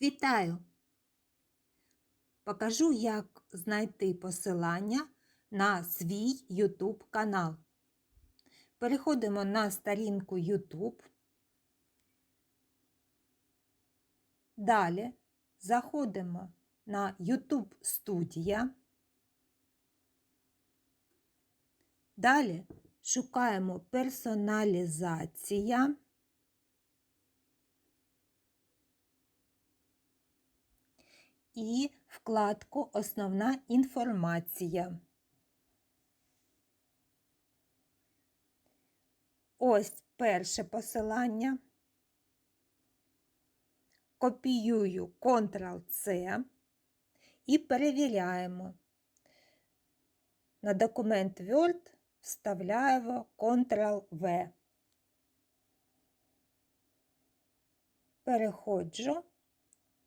Вітаю! Покажу, як знайти посилання на свій YouTube канал. Переходимо на сторінку YouTube. Далі заходимо на YouTube студія. Далі шукаємо персоналізація. І вкладку Основна інформація. Ось перше посилання. Копіюю Ctrl-C і перевіряємо. На документ Word вставляємо Ctrl-V. Переходжу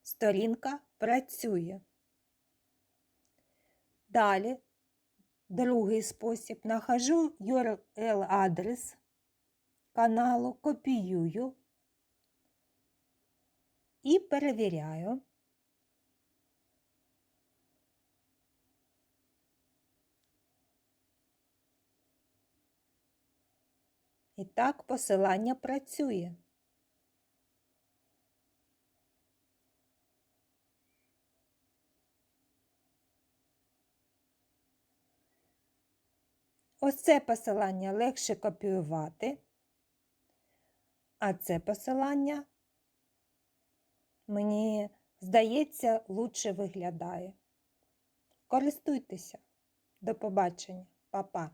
сторінка працює. Далі, другий спосіб, нахожу URL-адрес каналу, копіюю і перевіряю. І так посилання працює. Ось це посилання легше копіювати, а це посилання, мені здається, лучше виглядає. Користуйтеся. До побачення, Па-па.